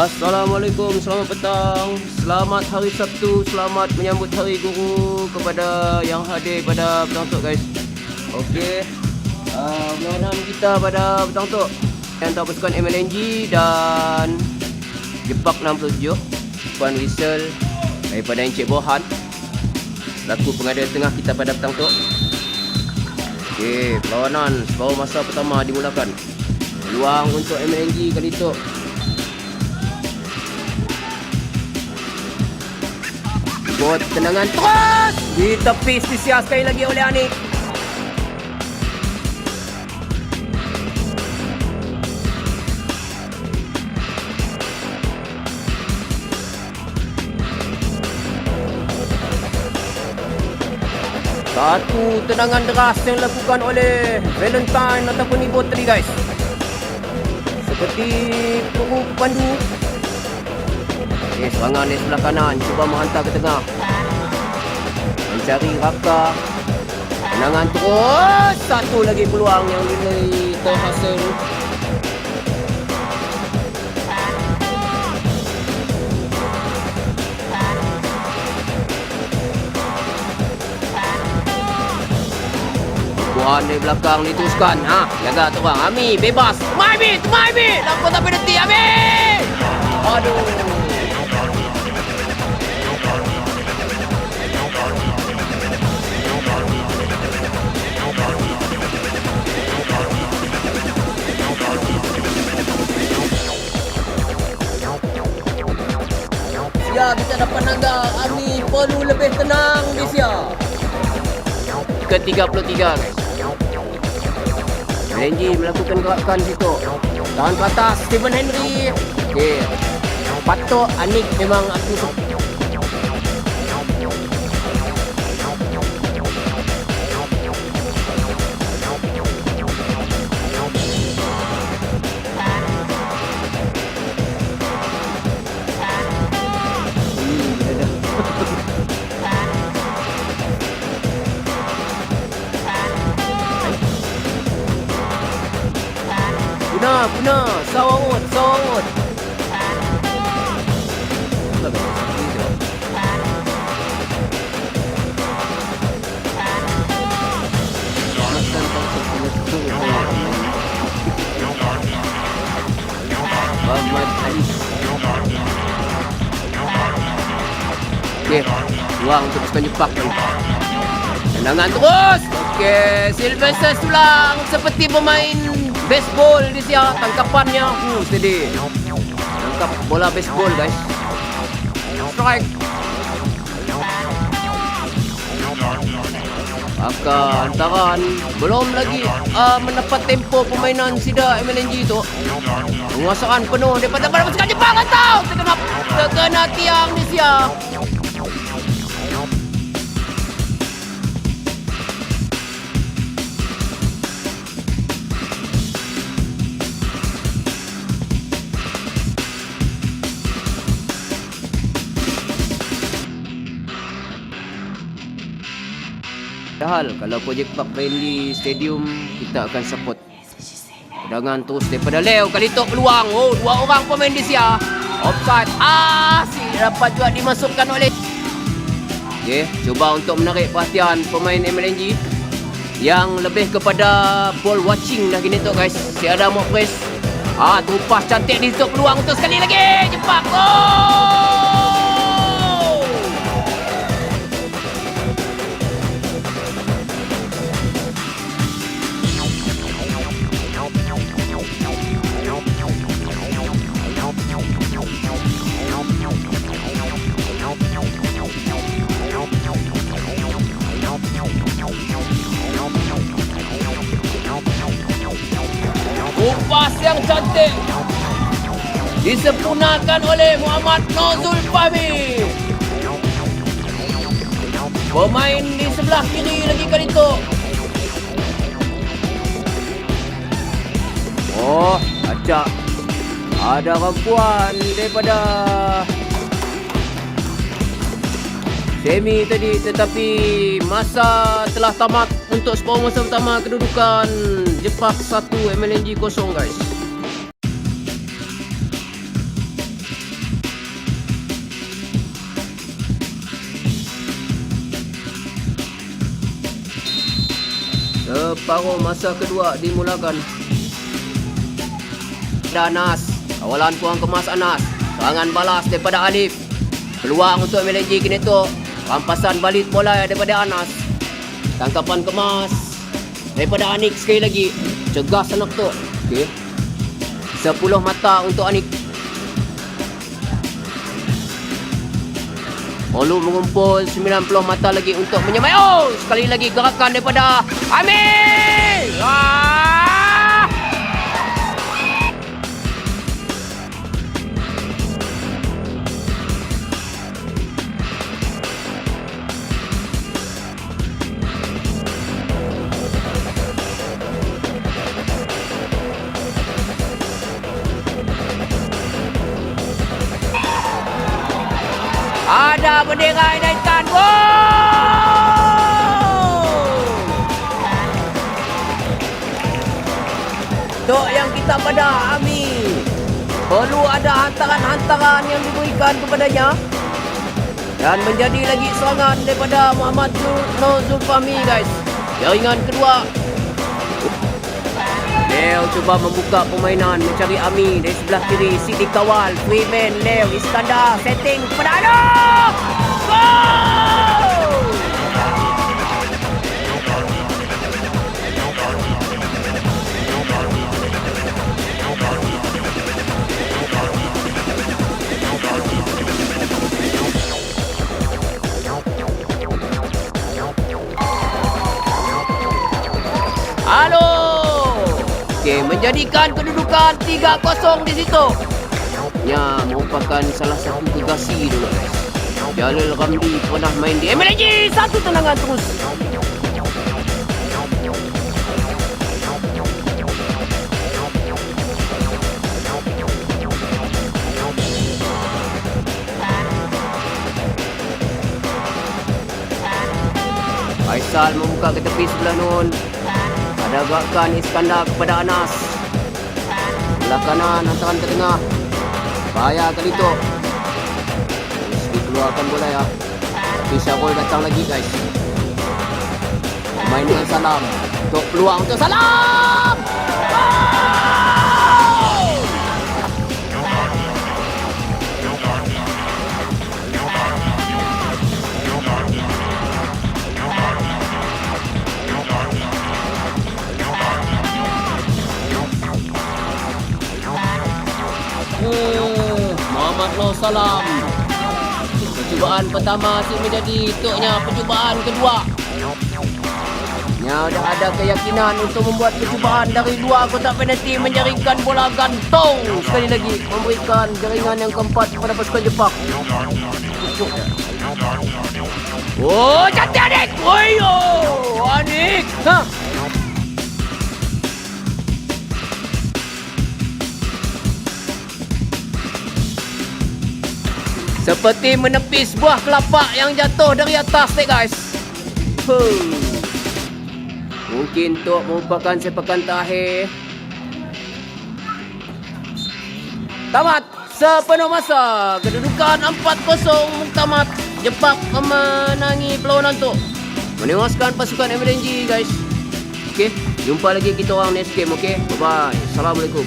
Assalamualaikum, selamat petang. Selamat hari Sabtu Selamat menyambut hari guru Kepada yang hadir pada petang tu guys. Okey. Uh, kita pada petang tu Yang pasukan MLNG Dan Jepak 67 Puan Rizal Daripada Encik Bohan. Selaku pengada tengah kita pada petang tu Okey, perlawanan separuh masa pertama dimulakan. Peluang untuk MLNG kali Buat tendangan terus. Di tepi Stisia sekali lagi oleh Anik Satu tendangan deras yang dilakukan oleh Valentine ataupun Ibu tadi guys. Seperti Puru Pandu Okay, serangan di sebelah kanan. Cuba menghantar ke tengah. Mencari Raka. Tendangan terus. Satu lagi peluang yang dinilai terhasil Buan dari belakang diteruskan. Ha, Jaga tu bang Ami bebas. Mai Ami Mai Ami Lakukan tak penalti Ami Aduh perlu lebih tenang di sia. Ke-33 guys. Renji melakukan gerakan situ. Tahan ke atas Stephen Henry. Okey. Patut Anik memang aku Puna, puna. Sawawut, sawawut. Muhammad Ali. Okey, ruang untuk pasukan Jepang ni. Tendangan terus. Okey, Sylvester tulang seperti pemain baseball di sia tangkapannya. Uh, steady. Tangkap bola baseball guys. Strike. Maka antaran belum lagi uh, mendapat tempo permainan Sida MLNG tu. Penguasaan penuh daripada pada pasukan Jepang atau terkena terkena tiang di sia. Padahal kalau projek Park Friendly Stadium kita akan support. Cadangan terus daripada Leo kali tu peluang. Oh, dua orang pemain di sia. Offside. Ah, si dapat juga dimasukkan oleh Okey, cuba untuk menarik perhatian pemain MLNG yang lebih kepada ball watching dah gini tu guys. Si ada mau press. Ah, tupas cantik di situ peluang untuk sekali lagi. Jepak. Oh! Cantik disempurnakan oleh Muhammad Nozul Fahmi. Pemain di sebelah kiri lagi kali itu. Oh, acak. Ada rampuan daripada Semi tadi tetapi masa telah tamat untuk separuh masa pertama kedudukan Jepak 1 MLNG 0 guys. Separuh masa kedua dimulakan. Ada Anas. Kawalan puang kemas Anas. Serangan balas daripada Alif. Peluang untuk MLNG kini tu. Rampasan balik bola daripada Anas. Tangkapan kemas daripada Anik sekali lagi. Cegas anak tu. Okey. 10 mata untuk Anik. Olu mengumpul 90 mata lagi untuk menyamai. Oh, sekali lagi gerakan daripada Amir. Ah! Bendera naikkan. Wow! Tok yang kita pada Ami. Perlu ada hantaran-hantaran yang diberikan kepadanya. Dan menjadi lagi serangan daripada Muhammad Zul no Zulfahmi guys. Jaringan kedua. Leo cuba membuka permainan mencari Ami dari sebelah kiri. Sidi kawal. Freeman Leo Iskandar setting kepada! Gol! Halo. Menjadikan kedudukan 3-0 di situ. Ya, merupakan salah satu gegasi dulu. Jalil Ramli pernah main di MLG. Satu tendangan terus. Faisal membuka ke tepi sebelah nun. Ada gerakan Iskandar kepada Anas. Sebelah kanan hantaran ke tengah. Bahaya kali tu. Terus dikeluarkan bola ya. Tapi Syarul datang lagi guys. Main dengan salam. Untuk peluang untuk salam. Muhammad Nur Salam. Percubaan pertama si menjadi untuknya percubaan kedua. Nya dah ada keyakinan untuk membuat percubaan dari luar kotak penalti menjaringkan bola gantung sekali lagi memberikan jaringan yang keempat kepada pasukan Jepang. Pucuk dia. Oh, cantik adik! Woyo! Adik! Ha? Seperti menepis buah kelapa yang jatuh dari atas ni guys. Mungkin tu merupakan sepakan terakhir. Tamat sepenuh masa. Kedudukan 4-0 tamat. Jepang memenangi perlawanan tu. Menewaskan pasukan MLNG guys. Okey, jumpa lagi kita orang next game okey. Bye bye. Assalamualaikum.